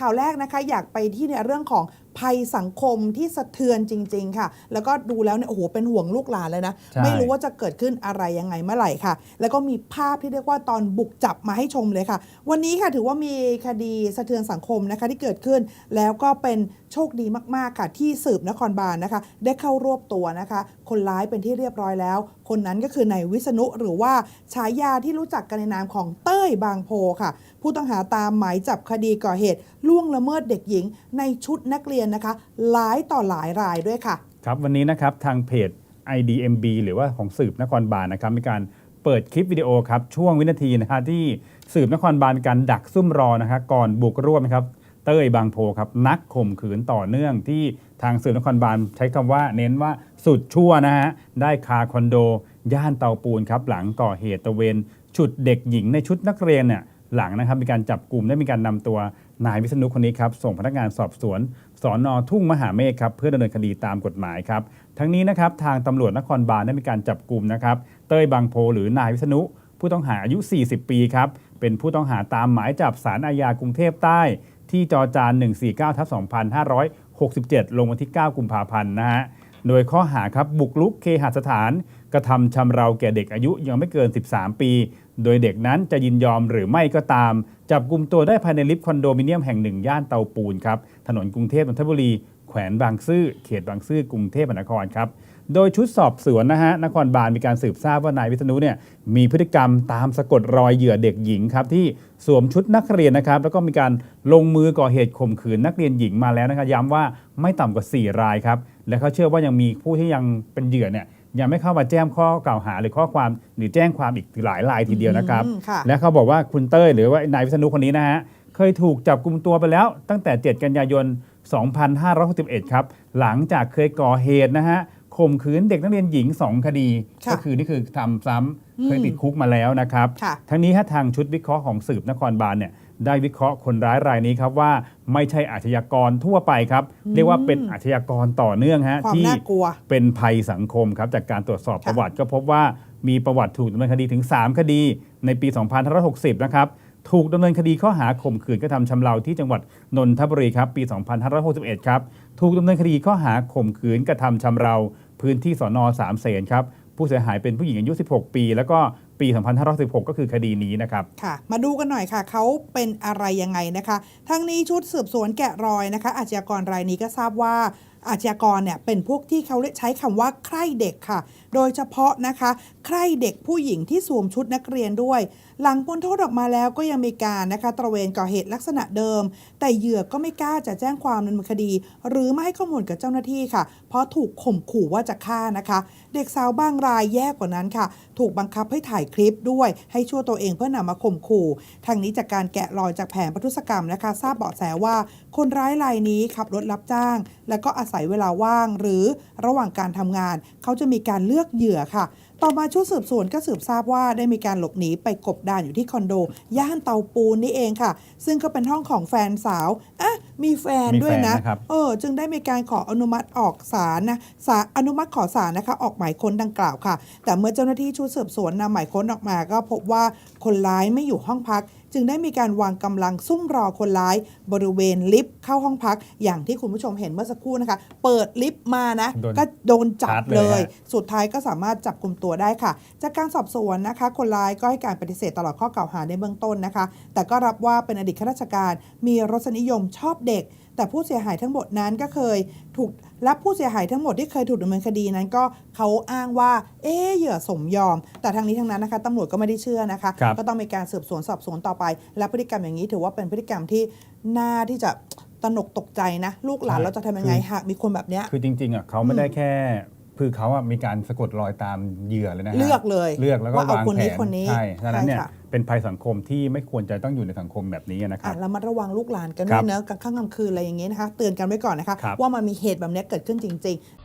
ข่าวแรกนะคะ อยากไปที่ในเรื่องของภัยสังคมที่สะเทือนจริง ๆ ค่ะ แล้วก็ดูแล้วเนี่ยโอ้โหเป็นห่วงลูกหลานเลยนะ ใช่ ไม่รู้ว่าจะเกิดขึ้นอะไรยังไงเมื่อไหร่ค่ะ แล้วก็มีภาพที่เรียกว่าตอนบุกจับมาให้ชมเลยค่ะ วันนี้ค่ะถือว่ามีคดีสะเทือนสังคมนะคะที่เกิดขึ้น แล้วก็เป็นโชคดีมากๆค่ะ ที่สืบนครบาลนะคะ ได้เข้ารวบตัวนะคะ คนร้ายเป็นที่เรียบร้อยแล้ว คนนั้นก็คือนายวิษณุหรือว่าฉายาที่รู้จักกันในนามของเต้ยบางโพค่ะ ผู้ต้องหาตามหมายจับคดีก่อเหตุล่วงละเมิดเด็กหญิง ในชุดนักเรียนนะคะหลายต่อหลายรายด้วยค่ะ ครับวันนี้นะครับทางเพจ IDMB หรือว่าของสืบนครบาลนะครับมีการเปิดคลิปวิดีโอครับช่วงวินาทีนะฮะที่สืบนครบาลการดักซุ่มรอนะครับก่อนบุกรวบนะครับเต้ยบางโพครับนักข่มขืนต่อเนื่องที่ทางสืบนครบาลใช้คำว่าเน้นว่าสุดชั่วนะฮะได้คาคอนโด ย่านเตาปูนครับหลังก่อเหตุตะเวน ฉุดเด็กหญิงในชุดนักเรียนเนี่ยหลังนะครับมีการจับกลุ่มได้มีการนำตัว นายวิษณุคนนี้ครับส่งพนักงานสอบสวนสอนอทุ่งมหาเมฆครับเพื่อดำเนินคดีตามกฎหมายครับทั้งนี้นะครับทางตำรวจนครบาลได้มีการจับกลุ่มนะครับเต้ยบางโพหรือนายวิษณุผู้ต้องหาอายุ 40 ปีครับเป็นผู้ต้องหาตามหมายจับสารอาญากรุงเทพใต้ ที่จอจาน149ทับ2567 ลงวันที่ 9 กุมภาพันธ์นะฮะโดยข้อหาครับบุกรุกเคหสถาน กระทำชำเราแก่เด็กอายุยังไม่เกิน 13 ปี โดยเด็กนั้นจะยินยอมหรือไม่ก็ตาม จับกลุ่มตัวได้ภายในลิฟต์คอนโดมิเนียมแห่งหนึ่งย่านเตาปูนครับถนนกรุงเทพนนทบุรี แขวงบางซื่อเขตบางซื่อกรุงเทพมหานครครับโดยชุดสอบสวนนะฮะนครบาลมีการสืบทราบว่านายวิษณุเนี่ยมีพฤติกรรมตามสะกดรอยเหยื่อเด็กหญิงครับที่สวมชุดนักเรียนนะครับ แล้วก็มีการลงมือก่อเหตุข่มขืนนักเรียนหญิงมาแล้วนะครับย้ำว่าไม่ต่ำกว่า 4 รายครับและเขาเชื่อว่ายังมีผู้ที่ยังเป็นเหยื่อเนี่ย ยังไม่เข้ามาแจ้งข้อกล่าวหาหรือข้อความหรือแจ้งความอีกหลายรายทีเดียวนะครับอืมค่ะ และเขาบอกว่าคุณเต้ยหรือว่านายวิษณุคนนี้นะฮะเคยถูกจับกลุ่มตัวไปแล้ว ตั้งแต่ 7 กันยายน 2561 ครับ หลังจากเคยก่อเหตุนะฮะข่มขืนเด็กนักเรียนหญิง 2 คดี ค่ะก็คือนี่คือทำซ้ำอืมเคยติดคุกมาแล้วนะครับ ค่ะ ทั้งนี้ถ้าทางชุดวิเคราะห์ของสืบนครบาลเนี่ย ได้วิเคราะห์คนร้ายรายนี้ครับว่าไม่ใช่อาชญากรทั่วไปครับ เรียกว่าเป็นอาชญากรต่อเนื่องฮะความที่น่ากลัวเป็นภัยสังคมครับจากการตรวจสอบค่ะประวัติก็พบว่ามีประวัติถูกดำเนินคดีถึง 3 คดีในปี 2560 นะครับถูกดำเนินคดีข้อหาข่มขืนกระทำชำเราที่จังหวัดนนทบุรีครับ ปี 2561 ครับ ถูกดำเนินคดีข้อหาข่มขืนกระทำชำเรา พื้นที่สอนอสามเสนครับ ผู้เสียหายเป็นผู้หญิงอายุ 16 ปี แล้วก็ ปี 2516 ก็คือคดีนี้นะครับ ค่ะ มาดูกันหน่อยค่ะเขาเป็นอะไรยังไงนะคะ ทั้งนี้ชุดสืบสวนแกะรอยนะคะอาชญากรรายนี้ก็ทราบว่าอาชญากรเนี่ยเป็นพวกที่เขาใช้คำว่าใคร่เด็กค่ะ โดยเฉพาะนะคะใคร่เด็กผู้หญิงที่สวมชุดนักเรียนด้วย หลังพ้นโทษออกมาแล้วก็ยังมีการนะคะตระเวนก่อเหตุลักษณะเดิม แต่เหยื่อก็ไม่กล้าจะแจ้งความดำเนินคดี หรือไม่ให้ข้อมูลกับเจ้าหน้าที่ค่ะ เพราะถูกข่มขู่ว่าจะฆ่านะคะ เด็กสาวบางรายแย่กว่านั้นค่ะ ถูกบังคับให้ถ่ายคลิปด้วย ให้ชั่วตัวเองเพื่อนำมาข่มขู่ ทางนี้จากการแกะรอยจากแผนประทุษกรรมนะคะ ทราบเบาะแสว่าคนร้ายรายนี้ขับรถรับจ้าง แล้วก็อาศัยเวลาว่าง หรือระหว่างการทำงาน เขาจะมีการเลือกเหยื่อค่ะ ต่อมาชุดสืบสวนก็สืบทราบว่าได้มีการหลบหนีไปกบดานอยู่ที่คอนโด ย่านเตาปูนนี่เองค่ะ ซึ่งก็เป็นห้องของแฟนสาวอะมีแฟนมีด้วยนะแฟนนะครับ เออจึงได้มีการขออนุมัติออกสารนะสารอนุมัติขอสารนะคะ ออกหมายค้นดังกล่าวค่ะ แต่เมื่อเจ้าหน้าที่ชุดสืบสวนนำหมายค้นออกมาก็พบว่าคนร้ายไม่อยู่ห้องพัก จึงได้มีการวางกำลังซุ่มรอคนร้าย บริเวณลิฟต์เข้าห้องพัก อย่างที่คุณผู้ชมเห็นเมื่อสักครู่นะคะ เปิดลิฟต์มานะ โดนก็โดนจับชาร์จเลเลยย ฮะ สุดท้ายก็สามารถจับกลุ่มตัวได้ค่ะ จากการสอบสวนนะคะ คนร้ายก็ให้การปฏิเสธตลอดข้อกล่าวหาในเบื้องต้นนะคะ แต่ก็รับว่าเป็นอดีตข้าราชการ มีรสนิยมชอบเด็ก แต่ผู้เสียหายทั้งหมดนั้นก็เคยถูกและผู้เสียหายทั้งหมดที่เคยถูกดำเนินคดีนั้นก็เขาอ้างว่า เอ๊ะเหยื่อสมยอม แต่ทางนี้ทางนั้นนะคะตำรวจก็ไม่ได้เชื่อนะคะ ครับ ก็ต้องมีการสืบสวนสอบสวนต่อไปและพฤติกรรมอย่างนี้ถือว่าเป็นพฤติกรรมที่น่าที่จะตระหนกตกใจนะ ลูกหลานใช่เราจะทำยังไงคือหากมีคนแบบเนี้ย คือจริงๆอะเขาไม่ได้แค่คือเขาอะมีการสะกดรอยตามเหยื่อเลยนะฮะเลือกเลยเลือกแล้วก็ว่าเอาวางคนแผนี้นคนนี้ใช่ดังนั้นเนี่ยใช่ค่ะ เป็นภัยสังคมที่ไม่ควรจะต้องอยู่ในสังคมแบบนี้นะครัอะบ ระมัดระวังลูกหลานกันคด้รัวยบเนอะกลางค่ำกลางคืนอะไรอย่างงี้นะคะ เตือนกันไว้ก่อนนะคะ ครับ ว่ามันมีเหตุแบบเนี้ยเกิดขึ้นจริงๆ